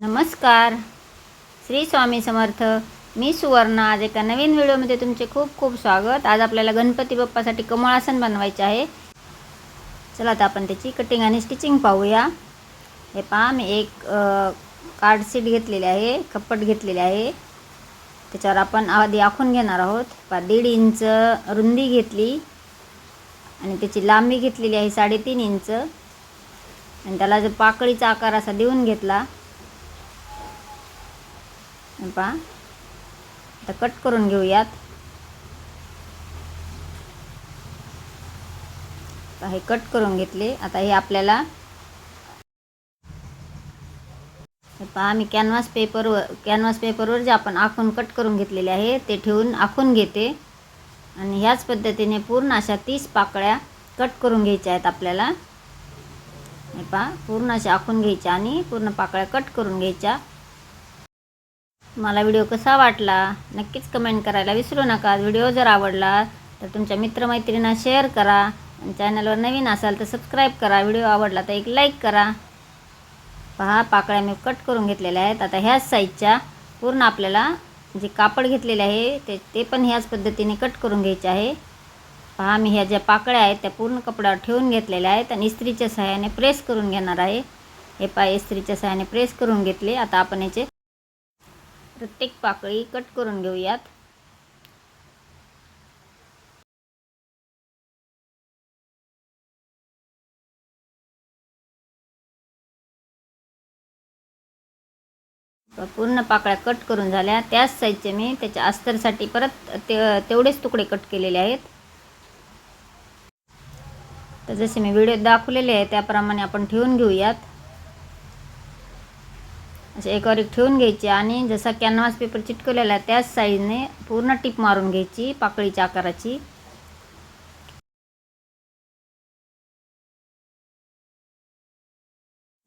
नमस्कार. श्री स्वामी समर्थ. मी सुवर्ण. आज एका नवीन व्हिडिओमध्ये तुमचे खूप खूप स्वागत. आज आपल्याला गणपती बाप्पासाठी कमळासन बनवायचे आहे. चला आता आपण त्याची कटिंग आणि स्टिचिंग पाहूया. हे पहा मी एक कार्डशीट घेतलेली आहे कपट घेतलेले आहे. त्याच्यावर आपण आधी आखून घेणार आहोत. पहा दीड इंच रुंदी घेतली. आणि त्याची लांबी घेतलेली आहे साडेतीन इंच. आणि त्याला जो पाकळीचा आकार असा देऊन घेतला पहा. आता कट करून घेऊयात. हे कट करून घेतले. आता हे आपल्याला हे पहा मी कॅनव्हास पेपरवर कॅनव्हास पेपरवर जे आपण आखून कट करून घेतलेले आहे ते ठेवून आखून घेते. आणि ह्याच पद्धतीने पूर्ण अशा तीस पाकळ्या कट करून घ्यायच्या आहेत आपल्याला. हे पहा पूर्ण अशा आखून घ्यायच्या आणि पूर्ण पाकळ्या कट करून घ्यायच्या. मला व्हिडिओ कसा वाटला नक्कीच कमेंट करायला विसरू नका. व्हिडिओ जर आवडला तर तुमच्या मित्रमैत्रिणींना शेअर करा आणि चॅनलवर नवीन असाल तर सबस्क्राईब करा. व्हिडिओ आवडला तर एक लाईक करा. पहा पाकळ्या मी कट करून घेतलेल्या आहेत. आता ह्याच साईजच्या पूर्ण आपल्याला जे कापड घेतलेले आहे ते ते पण ह्याच पद्धतीने कट करून घ्यायचे आहे. पहा मी ह्या ज्या पाकळ्या आहेत त्या पूर्ण कपड्यावर ठेवून घेतलेल्या आहेत आणि इस्त्रीच्या सहाय्याने प्रेस करून घेणार आहे. हे पाय इस्त्रीच्या सहाय्याने प्रेस करून घेतले. आता आपण याचे प्रत्येक पाकळी कट करून घेऊयात. पूर्ण पाकळ्या कट करून झाल्या. त्याच साईजचे मी त्याच्या अस्तरसाठी परत ते तेवढेच तुकडे कट केलेले आहेत. तर जसे मी व्हिडिओ दाखवलेले आहे त्याप्रमाणे आपण ठेवून घेऊयात. असे एकावर एक ठेवून घ्यायची आणि जसा कॅनव्हास पेपर चिटकवलेला आहे त्याच साईजने पूर्ण टिप मारून घ्यायची पाकळीच्या आकाराची.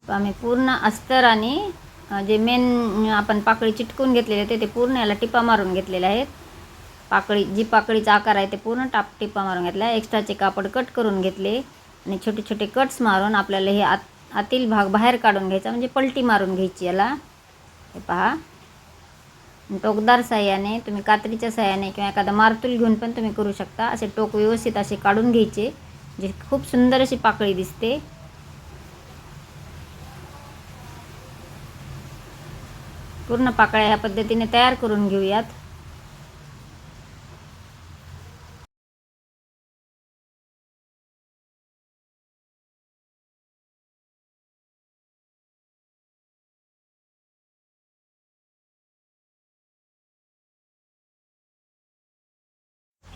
आम्ही पूर्ण अस्तर आणि जे मेन आपण पाकळी चिटकून घेतलेले ते ते पूर्ण याला टिपा मारून घेतलेले आहेत. पाकळी जी पाकळीचा आकार आहे ते पूर्ण टाप टिपा मारून घेतला एक्स्ट्राचे कापड कट करून घेतले आणि छोटे छोटे कट्स मारून आपल्याला हे आत आतील भाग बाहेर काढून घ्यायचा म्हणजे पलटी मारून घ्यायची याला. हे पहा टोकदार सहाय्याने तुम्ही कात्रीच्या सहाय्याने किंवा एखादा मारतूल घेऊन पण तुम्ही करू शकता. असे टोक व्यवस्थित असे काढून घ्यायचे जे खूप सुंदर अशी पाकळी दिसते. पूर्ण पाकळ्या ह्या पद्धतीने तयार करून घेऊयात.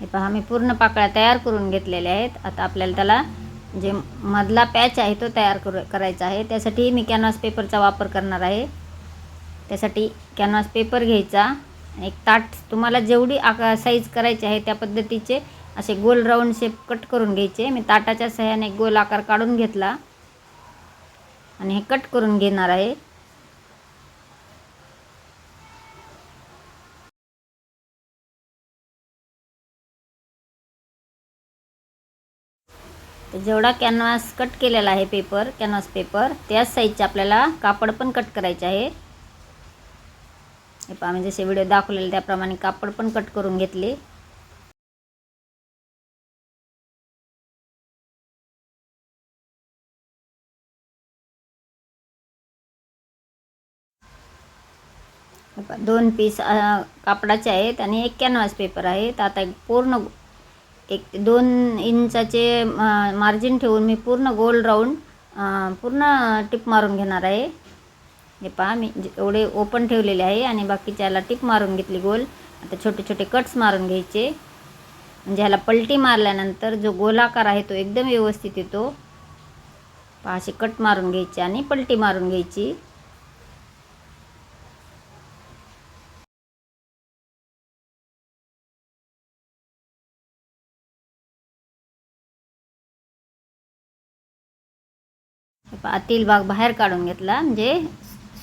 हे पहा मी पूर्ण पाकळ्या तयार करून घेतलेल्या आहेत. आता आपल्याला त्याला जे मधला पॅच आहे तो तयार करू करायचा आहे. त्यासाठी मी कॅनव्हास पेपरचा वापर करणार आहे. त्यासाठी कॅनव्हास पेपर घ्यायचा. एक ताट तुम्हाला जेवढी आका साईज करायची आहे त्या पद्धतीचे असे गोल राऊंड शेप कट करून घ्यायचे. मी ताटाच्या सहाय्याने एक गोल आकार काढून घेतला. आणि हे कट करून घेणार आहे. जेवढा कॅनव्हास कट केलेला आहे पेपर कॅनव्हास पेपर त्याच साईजचे आपल्याला कापड पण कट करायचे आहे. हे पहा मी जसे व्हिडिओ दाखवलेले त्याप्रमाणे कापड पण कट करून घेतले. दोन पीस कापडाचे आहेत आणि एक कॅनव्हास पेपर आहे. तर आता एक पूर्ण एक दोन इंचाचे मार्जिन ठेवून मी पूर्ण गोल राऊंड पूर्ण टिप मारून घेणार आहे. हे पहा मी जे- एवढे ओपन ठेवलेले आहे आणि बाकीच्याला टिप मारून घेतली गोल आता छोटे छोटे कट्स मारून घ्यायचे. म्हणजे ह्याला पलटी मारल्यानंतर जो गोलाकार आहे तो एकदम व्यवस्थित येतो. पहा असे कट मारून घ्यायचे आणि पलटी मारून घ्यायची. आतील भाग बाहेर काढून घेतला म्हणजे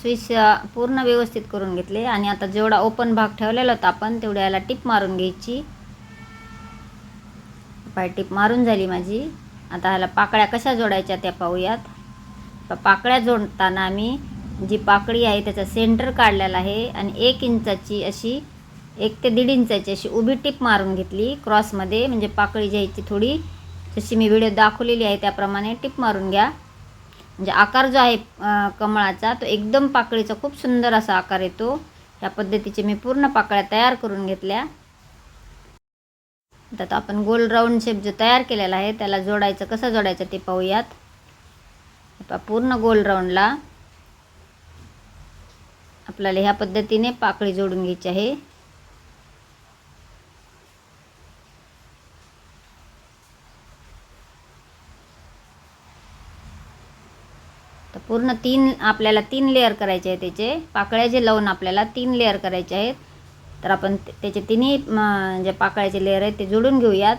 स्विच पूर्ण व्यवस्थित करून घेतले. आणि आता जेवढा ओपन भाग ठेवलेला होता आपण तेवढ्या याला टिप मारून घ्यायची. पाय टिप मारून झाली माझी. आता ह्याला पाकळ्या कशा जोडायच्या त्या पाहूयात. पाकळ्या जोडताना आम्ही जी पाकळी आहे त्याचा सेंटर काढलेला आहे. आणि एक इंचाची अशी एक ते दीड इंचाची अशी उभी टिप मारून घेतली क्रॉसमध्ये म्हणजे पाकळी घ्यायची थोडी जशी मी व्हिडिओ दाखवलेली आहे त्याप्रमाणे टिप मारून घ्या. म्हणजे आकार जो आहे कमळाचा तो एकदम पाकळीचा खूप सुंदर असा आकार येतो. या पद्धतीचे मी पूर्ण पाकळ्या तयार करून घेतल्या. त्यात आपण गोल राऊंड शेप जो तयार केलेला आहे त्याला जोडायचं कसं जोडायचं ते पाहूयात. पूर्ण गोल राऊंडला आपल्याला ह्या पद्धतीने पाकळी जोडून घ्यायची आहे तर पूर्ण तीन आपल्याला तीन लेअर करायचे आहे त्याचे. पाकळ्या जे लावून आपल्याला तीन लेअर करायचे आहेत. तर आपण त्याचे तिन्ही जे पाकळ्याचे लेअर आहेत ते जोडून घेऊयात.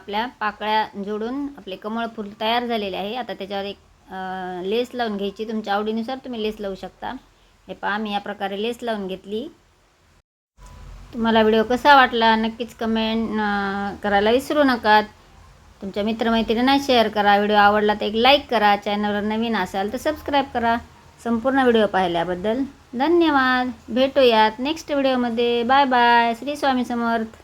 आपल्या पाकळ्या जोडून आपले कमळ फूल तयार झालेले आहे. आता त्याच्यावर एक लेस लावून घ्यायची. तुमच्या आवडीनुसार तुम्ही लेस लावू शकता. हे पहा मी या प्रकारे लेस लावून घेतली. तुम्हाला व्हिडिओ कसा वाटला नक्कीच कमेंट करायला विसरू नका तुमच्या मित्रमैत्रिणींना शेअर करा. व्हिडिओ आवडला तर एक लाईक करा. चॅनलवर नवीन असाल तर सबस्क्राईब करा. संपूर्ण व्हिडिओ पाहिल्याबद्दल धन्यवाद. भेटूयात नेक्स्ट व्हिडिओमध्ये. Bye bye. श्री स्वामी समर्थ.